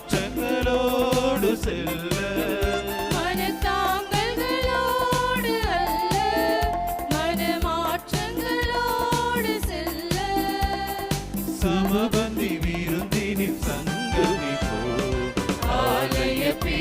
மாற்றங்களோடு செல்ல. சமபந்தி விருந்தினின் சங்கமிப்போ ஆலய பே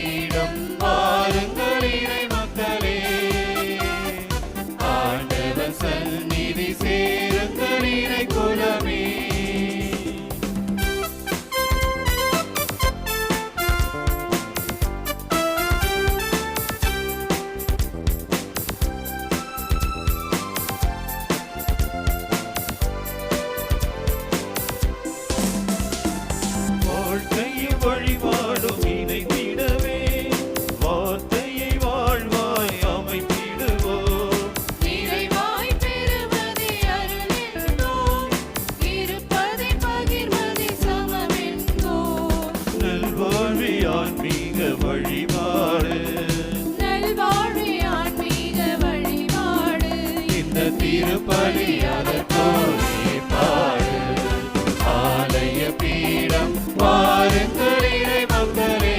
அந்த திருப்பலி அதற்கோனே பாடு. ஆலய பீடம் பாருங்கள் இறை மக்களே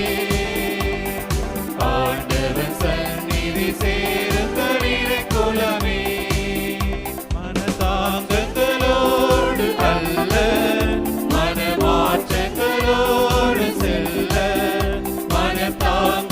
ஆண்டவன் சந்நிதி சேருங்கள் இறை குலமே மனதாங்கங்களோடு அல்ல மனமாற்றங்களோடு செல்ல. மனத்தாங்க